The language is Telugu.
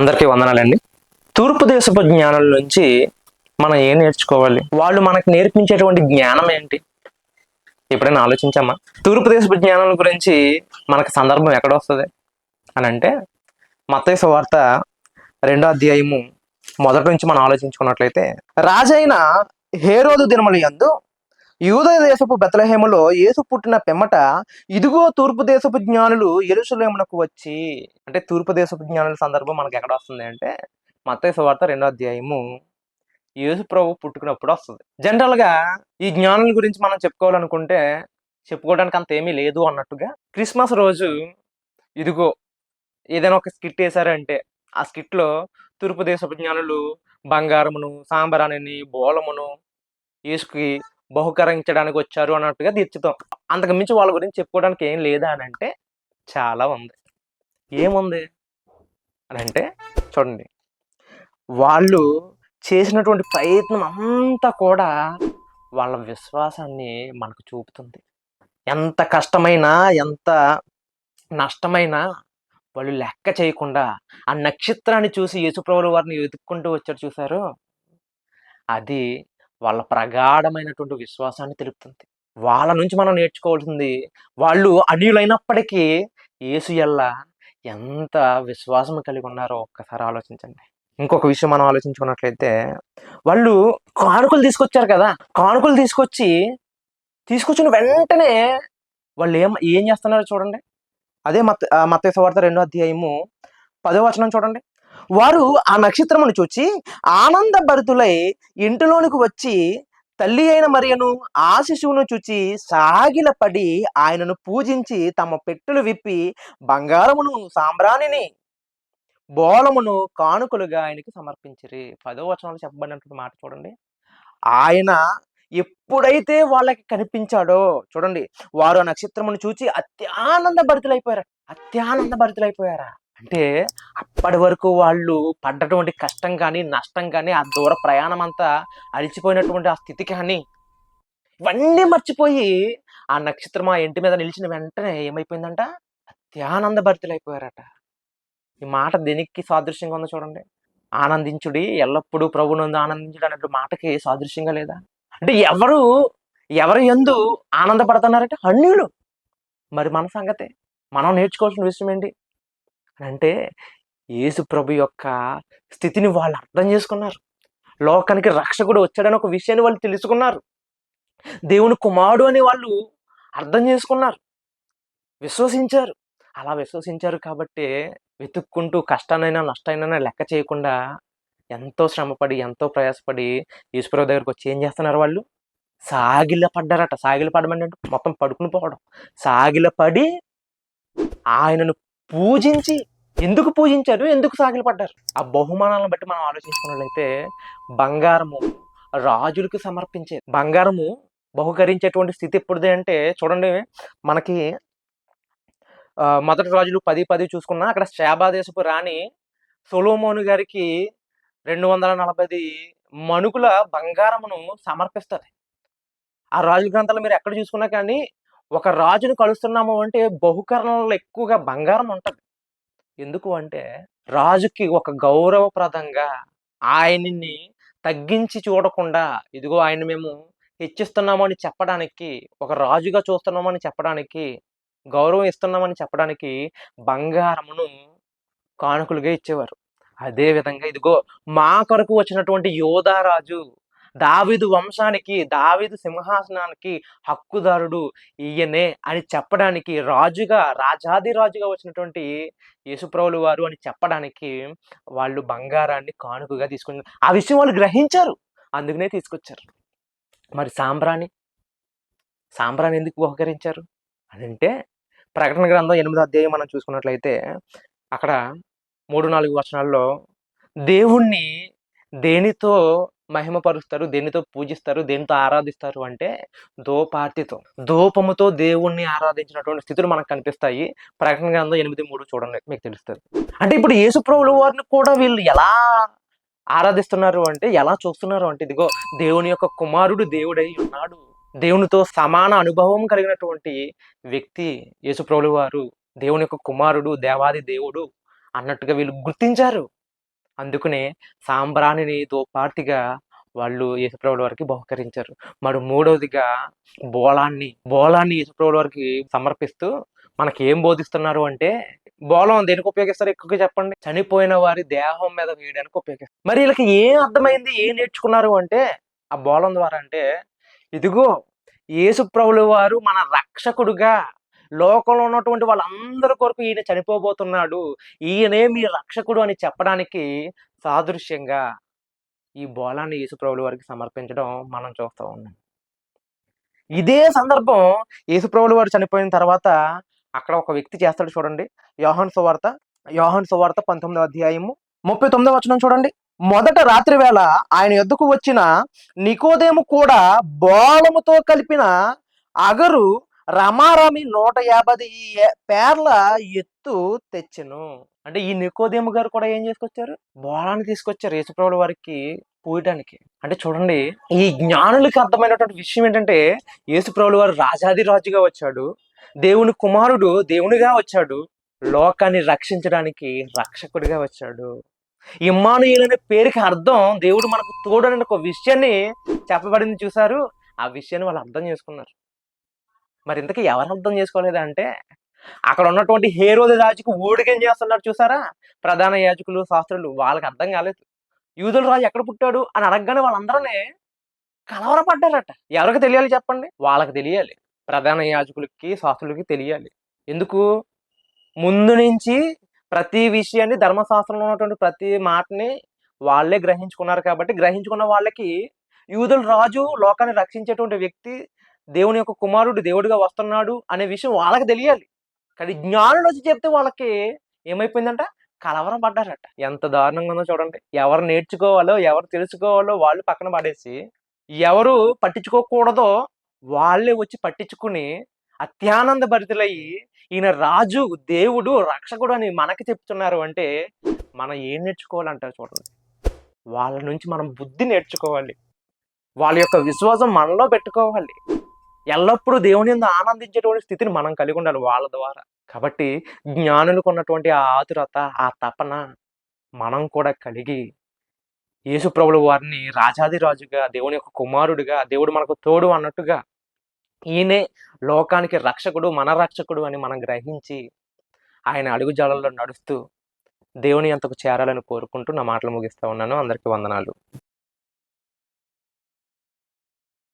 అందరికీ వందనాలండి. తూర్పు దేశపు జ్ఞానం నుంచి మనం ఏం నేర్చుకోవాలి? వాళ్ళు మనకు నేర్పించేటువంటి జ్ఞానం ఏంటి? ఎప్పుడైనా ఆలోచించామా? తూర్పు దేశపు జ్ఞానం గురించి మనకు సందర్భం ఎక్కడ వస్తుంది? అని అంటే మతేశ వార్త రెండో అధ్యాయము మొదటి నుంచి మనం ఆలోచించుకున్నట్లయితే రాజైన హేరోదు దినముల యందు యూదయ దేశపు బెతలహేములో యేసు పుట్టిన పెమ్మట ఇదిగో తూర్పు దేశపు జ్ఞానులు ఎరుసలేమునకు వచ్చి అంటే తూర్పు దేశపు జ్ఞానుల సందర్భం మనకు ఎక్కడ వస్తుంది అంటే మత్తయి సువార్త రెండో అధ్యాయము. యేసు ప్రభు పుట్టుకున్నప్పుడు వస్తుంది. జనరల్గా ఈ జ్ఞానుల గురించి మనం చెప్పుకోవాలనుకుంటే చెప్పుకోవడానికి అంత ఏమీ లేదు అన్నట్టుగా క్రిస్మస్ రోజు ఇదిగో ఏదైనా ఒక స్కిట్ వేసారంటే ఆ స్కిట్లో తూర్పు దేశపు జ్ఞానులు బంగారమును సాంబరాణిని బోలమును యేసుకి బహుకరించడానికి వచ్చారు అన్నట్టుగా తీర్చుతాం. అంతకు మించి వాళ్ళ గురించి చెప్పుకోవడానికి ఏం లేదా అని అంటే చాలా ఉంది. ఏముంది? అని అంటే చూడండి. వాళ్ళు చేసినటువంటి ప్రయత్నం అంతా కూడా వాళ్ళ విశ్వాసాన్ని మనకు చూపుతుంది. ఎంత కష్టమైనా ఎంత నష్టమైనా వాళ్ళు లెక్క చేయకుండా ఆ నక్షత్రాన్ని చూసి యేసుప్రభుల వారిని వెతుక్కుంటూ వచ్చారు చూసారు? అది వాళ్ళ ప్రగాఢమైనటువంటి విశ్వాసాన్ని తెలుపుతుంది. వాళ్ళ నుంచి మనం నేర్చుకోవాల్సింది వాళ్ళు అన్యులైనప్పటికీ యేసు ఎల్ల ఎంత విశ్వాసం కలిగి ఉన్నారో ఒక్కసారి ఆలోచించండి. ఇంకొక విషయం మనం ఆలోచించుకున్నట్లయితే వాళ్ళు కానుకలు తీసుకొచ్చారు కదా! కానుకలు తీసుకొచ్చి తీసుకొచ్చిన వెంటనే వాళ్ళు ఏం ఏం చేస్తున్నారో చూడండి. అదే మత మత వార్త రెండో అధ్యాయము పదో వచనం చూడండి. వారు ఆ నక్షత్రమును చూచి ఆనంద భరితులై ఇంటిలోనికి వచ్చి తల్లి అయిన మరియను ఆ శిశువును చూచి సాగిలపడి ఆయనను పూజించి తమ పెట్టులు విప్పి బంగారమును సాంబ్రాణిని బోలమును కానుకలుగా ఆయనకి సమర్పించిరి. పదో వచనంలో చెప్పబడినటువంటి మాట చూడండి. ఆయన ఎప్పుడైతే వాళ్ళకి కనిపించాడో చూడండి. వారు ఆ నక్షత్రమును చూచి అత్యానంద భరితులైపోయారు అత్యానంద భరితులైపోయారా? అంటే అప్పటి వరకు వాళ్ళు పడ్డటువంటి కష్టం కానీ నష్టం కానీ ఆ దూర ప్రయాణం అంతా అలిచిపోయినటువంటి ఆ స్థితి కానీ ఇవన్నీ మర్చిపోయి ఆ నక్షత్రం ఆ ఇంటి మీద నిలిచిన వెంటనే ఏమైపోయిందంట? అత్యానంద భర్తలైపోయారట. ఈ మాట దేనికి సాదృశ్యంగా ఉందో చూడండి. ఆనందించుడి ఎల్లప్పుడూ ప్రభునందు ఆనందించుడు అన్నట్టు మాటకి సాదృశ్యంగా లేదా? అంటే ఎవరు ఎవరు ఎందు ఆనందపడుతున్నారంటే అన్యులు మరి మన సంగతే. మనం నేర్చుకోవాల్సిన విషయం ఏంటి? అంటే యేసు ప్రభు యొక్క స్థితిని వాళ్ళు అర్థం చేసుకున్నారు. లోకానికి రక్షకుడు వచ్చాడని ఒక విషయాన్ని వాళ్ళు తెలుసుకున్నారు. దేవుని కుమారుడు అని వాళ్ళు అర్థం చేసుకున్నారు. విశ్వసించారు. అలా విశ్వసించారు కాబట్టి వెతుక్కుంటూ కష్టానైనా నష్టానైనా లెక్క చేయకుండా ఎంతో శ్రమపడి ఎంతో ప్రయాసపడి ఈశ్వరరావు దగ్గరకు వచ్చి ఏం చేస్తున్నారు వాళ్ళు? సాగిల పడ్డారట సాగిల పడమని మొత్తం పడుకుని పోవడం. సాగిల పడి ఆయనను పూజించి ఎందుకు పూజించారు? ఎందుకు సాగిలు పడ్డారు? ఆ బహుమానాలను బట్టి మనం ఆలోచించుకున్నట్లయితే బంగారము రాజులకు సమర్పించే బంగారము బహుకరించేటువంటి స్థితి ఎప్పుడుది అంటే చూడండి మనకి మొదటి రాజులు పది పది చూసుకున్నా అక్కడ శాబాదేశపు రాణి సొలోమోను గారికి రెండు వందల నలభై మణుకుల బంగారమును సమర్పిస్తుంది. ఆ రాజుల గ్రంథాలు మీరు ఎక్కడ చూసుకున్నా కానీ ఒక రాజును కలుస్తున్నాము అంటే బహుకరణలో ఎక్కువగా బంగారం ఉంటుంది. ఎందుకు అంటే రాజుకి ఒక గౌరవప్రదంగా ఆయన్ని తగ్గించి చూడకుండా ఇదిగో ఆయన మేము హెచ్చిస్తున్నామని చెప్పడానికి ఒక రాజుగా చూస్తున్నామని చెప్పడానికి గౌరవం ఇస్తున్నామని చెప్పడానికి బంగారమును కానుకలుగా ఇచ్చేవారు. అదే విధంగా ఇదిగో మా కొరకు వచ్చినటువంటి యోధారాజు దావీదు వంశానికి దావీదు సింహాసనానికి హక్కుదారుడు ఈయనే అని చెప్పడానికి రాజుగా రాజాది రాజుగా వచ్చినటువంటి యేసుప్రభులు వారు అని చెప్పడానికి వాళ్ళు బంగారాన్ని కానుకగా తీసుకుని ఆ విషయం వాళ్ళు గ్రహించారు. అందుకనే తీసుకొచ్చారు. మరి సాంబ్రాణి? సాంబ్రాణి ఎందుకు ఉపకరించారు? అని అంటే ప్రకటన గ్రంథం ఎనిమిదో అధ్యాయం మనం చూసుకున్నట్లయితే అక్కడ మూడు నాలుగు వచనాల్లో దేవుణ్ణి దేనితో మహిమపరుస్తారు దేనితో పూజిస్తారు దేనితో ఆరాధిస్తారు అంటే దోపార్తితో. దూపముతో దేవుణ్ణి ఆరాధించినటువంటి స్థితులు మనకు కనిపిస్తాయి. ప్రకటన గ్రంథం ఎనిమిది మూడు చూడండి మీకు తెలుస్తుంది. అంటే ఇప్పుడు యేసుప్రభుల వారిని కూడా వీళ్ళు ఎలా ఆరాధిస్తున్నారు అంటే ఎలా చూస్తున్నారు అంటే ఇదిగో దేవుని యొక్క కుమారుడు దేవుడై ఉన్నాడు. దేవునితో సమాన అనుభవం కలిగినటువంటి వ్యక్తి యేసుప్రభుల వారు దేవుని యొక్క కుమారుడు దేవాది దేవుడు అన్నట్టుగా వీళ్ళు గుర్తించారు. అందుకనే సాంబ్రాణిని దోపార్తిగా వాళ్ళు యేసుప్రభుల వారికి బహుకరించారు. మరి మూడవదిగా బోళాన్ని బోళాన్ని యేసుప్రభుల వారికి సమర్పిస్తూ మనకి ఏం బోధిస్తున్నారు అంటే బోలం దేనికి ఉపయోగిస్తారు? ఎక్కువగా చెప్పండి. చనిపోయిన వారి దేహం మీద వేయడానికి ఉపయోగిస్తారు. మరి వీళ్ళకి ఏం అర్థమైంది? ఏం నేర్చుకున్నారు అంటే ఆ బోలం ద్వారా అంటే ఇదిగో యేసుప్రభుల వారు మన రక్షకుడుగా లోకంలో ఉన్నటువంటి వాళ్ళందరి కొరకు ఈయన చనిపోబోతున్నాడు. ఈయనే మీ రక్షకుడు అని చెప్పడానికి సాదృశ్యంగా ఈ బోలాన్ని యేసుప్రభుల వారికి సమర్పించడం మనం చూస్తూ ఉన్నాం. ఇదే సందర్భం యేసుప్రభుల వారు చనిపోయిన తర్వాత అక్కడ ఒక వ్యక్తి చేస్తాడు చూడండి. యోహన్ సువార్త యోహన్ సువార్త పంతొమ్మిదవ అధ్యాయము ముప్పై తొమ్మిదవ వచనం చూడండి. మొదట రాత్రి వేళ ఆయన ఎద్దుకు వచ్చిన నికోదేము కూడా బోళముతో కలిపిన అగరు రమారమి నూట యాభై పేర్ల ఎత్తు తెచ్చెను. అంటే ఈ నికోదేము గారు కూడా ఏం చేసుకొచ్చారు? బోళాన్ని తీసుకొచ్చారు యేసుప్రభుల వారికి పూయటానికి. అంటే చూడండి ఈ జ్ఞానులకి అర్థమైనటువంటి విషయం ఏంటంటే యేసుప్రభుల వారు రాజాది రాజుగా వచ్చాడు. దేవుని కుమారుడు దేవునిగా వచ్చాడు. లోకాన్ని రక్షించడానికి రక్షకుడిగా వచ్చాడు. ఇమ్మానుయుల్ అనే పేరుకి అర్థం దేవుడు మనకు తోడని ఒక విషయాన్ని చెప్పబడింది చూసారు ఆ విషయాన్ని వాళ్ళు అర్థం చేసుకున్నారు. మరి ఇంతకీ ఎవరు అర్థం చేసుకోలేదంటే అక్కడ ఉన్నటువంటి హేరోది రాజుకు ఊడికేం చేస్తున్నారు చూసారా? ప్రధాన యాజకులు శాస్త్రులు వాళ్ళకి అర్థం కాలేదు. యూదుల రాజు ఎక్కడ పుట్టాడు అని అడగగానే వాళ్ళందరూనే కలవరపడ్డారట. ఎవరికి తెలియాలి చెప్పండి? వాళ్ళకి తెలియాలి. ప్రధాన యాజకులకి శాస్త్రులకి తెలియాలి. ఎందుకు? ముందు నుంచి ప్రతి విషయాన్ని ధర్మశాస్త్రంలో ఉన్నటువంటి ప్రతి మాటని వాళ్ళే గ్రహించుకున్నారు కాబట్టి గ్రహించుకున్న వాళ్ళకి యూదుల రాజు లోకాన్ని రక్షించేటువంటి వ్యక్తి దేవుని యొక్క కుమారుడు దేవుడిగా వస్తున్నాడు అనే విషయం వాళ్ళకి తెలియాలి. కానీ జ్ఞానులు వచ్చి చెప్తే వాళ్ళకి ఏమైపోయిందంట? కలవరం పడ్డారట. ఎంత దారుణంగా ఉందో చూడండి. ఎవరు నేర్చుకోవాలో ఎవరు తెలుసుకోవాలో వాళ్ళు పక్కన పడేసి ఎవరు పట్టించుకోకూడదో వాళ్ళే వచ్చి పట్టించుకుని అత్యానంద భరితులయ్యి ఈయన రాజు దేవుడు రక్షకుడు అని మనకి చెప్తున్నారు అంటే మనం ఏం నేర్చుకోవాలంటారు చూడండి. వాళ్ళ నుంచి మనం బుద్ధి నేర్చుకోవాలి. వాళ్ళ యొక్క విశ్వాసం మనలో పెట్టుకోవాలి. ఎల్లప్పుడూ దేవుని యందు ఆనందించేటువంటి స్థితిని మనం కలిగి ఉండాలి వాళ్ళ ద్వారా. కాబట్టి జ్ఞానులకు ఉన్నటువంటి ఆ ఆతురత ఆ తపన మనం కూడా కలిగి యేసుప్రభులు వారిని రాజాది రాజుగా దేవుని యొక్క కుమారుడిగా దేవుడు మనకు తోడు అన్నట్టుగా ఈయనే లోకానికి రక్షకుడు మన రక్షకుడు అని మనం గ్రహించి ఆయన అడుగు అడుగుజాడల్లో నడుస్తూ దేవుని అంతకు చేరాలని కోరుకుంటూ నా మాటలు ముగిస్తా ఉన్నాను. అందరికీ వందనాలు.